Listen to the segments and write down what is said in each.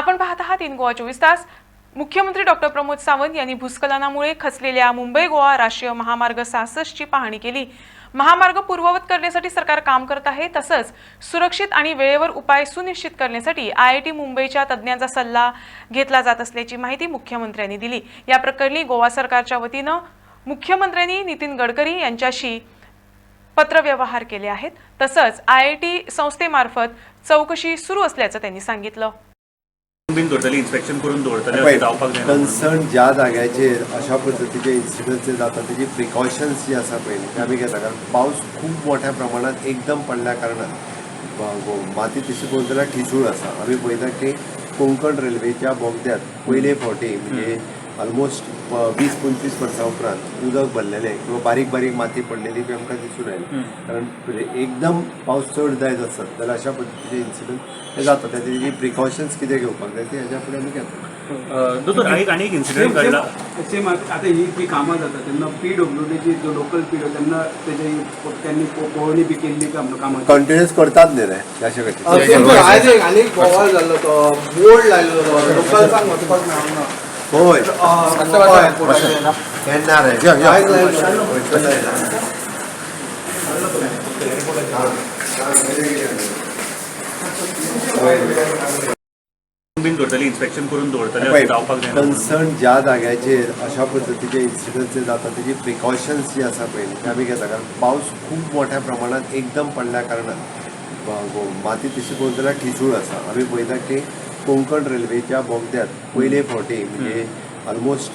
आपण पाहत आहात इन गोवा चोवीस तास. मुख्यमंत्री डॉक्टर प्रमोद सावंत यांनी भूस्खलनामुळे खचलेल्या मुंबई गोवा राष्ट्रीय महामार्ग सहासष्टची पाहणी केली. महामार्ग पूर्ववत करण्यासाठी सरकार काम करत आहे तसंच सुरक्षित आणि वेळेवर उपाय सुनिश्चित करण्यासाठी आय आय टी मुंबईच्या तज्ज्ञांचा सल्ला घेतला जात असल्याची माहिती मुख्यमंत्र्यांनी दिली. या प्रकरणी गोवा सरकारच्या वतीनं मुख्यमंत्र्यांनी नितीन गडकरी यांच्याशी पत्रव्यवहार केले आहेत. तसंच आय आय टी संस्थेमार्फत चौकशी सुरू असल्याचं त्यांनी सांगितलं. बीन दवरतली इन्स्पेक्शन करून दवरतले जावपाक जायना कन्सर्न ज्या जाग्याचेर अशा पद्दतीचे इन्सिडंट्स जे जाता तेजी प्रिकॉशन्स जी आसा पळय ते आमी घेता. कारण पावस खूब मोठ्या प्रमाणात एकदम पडल्या कारणान माती तशी पळोवन जाल्यार ठिसूळ आसा. आमी पळयता की कोंकण रेल्वेच्या बोगद्यात पयले फावटी म्हणजे ऑलमोस्ट वीस पंचवीस वर्सां उपरांत उदक भरलेलें किंवा बारीक बारीक माती पडलेली बी आमकां दिसून आयली कारण एकदम पावस चड जायत आसत जाल्यार अशा पद्दतीचे इन्सिडंट हे जाता तेजी प्रिकॉशन्स कितें घेवपाक जाय ते हेज्या फुडें आमी घेता दोतोर एक आनी एक इन्सिडंट घडला. सेम आता ही जी कामां जाता तेन्ना पी डब्ल्यू डीची जो लोकल पी तेन्ना तेजे त्यांनी पळोवणी बी केल्ली कामां? कंटिन्युअस करतात न्ही रे अशे तेंचो आयज एक आनी एक बोवाळ जाल्लो तो बोर्ड लायलो तो लोकल्सांक वचपाक मेळना बीन इन्स्पेक्शन करून दवरतले जावपाक जायना. कन्सर्न ज्या जाग्याचेर अशा पद्दतीचे इन्सिडंट्स जे जाता तेज़ी प्रिकॉशन्स जी आसा पळय ते आमी घेता. कारण पावस खूब मोठ्या प्रमाणात एकदम पडल्या कारणान माती तशी पळोवन जाल्यार ठिसूळ आसा आमी पळयता की कोंकण रेल्वेच्या बोगद्यात पयले फावटी म्हणजे ऑलमोस्ट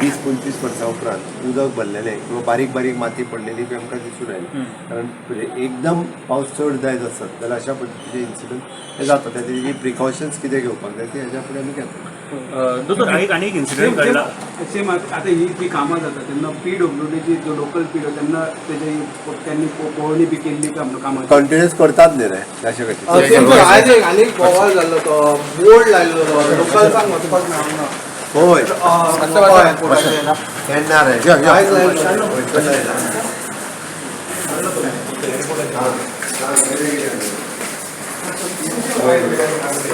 वीस पंचवीस वर्सां उपरांत उदक भरलेलें किंवा बारीक बारीक माती पडलेली बी आमकां दिसून आयली कारण एकदम पावस चड जायत आसत जाल्यार अशा पद्दतीचे इन्सिडंट हे जाता तेजी प्रिकॉशन्स कितें घेवपाक जाय ते हेज्या फुडें आमी घेता दोतोर एक आनी एक इन्सिडंट घडला सेम आता ही जी कामां जाता तेन्ना पी डब्ल्यू डीची जो लोकल पी तेन्ना तेजे त्यांनी पळोवणी बी केल्ली का कामां कंटिन्युअस करतात न्ही रे अशे तेंचो आयज एक आनी एक बोवाळ जाल्लो तो बोर्ड लायलो तो लोकल्सांक वचपाक मेळना होय. हय केन्ना रे आयज लायलो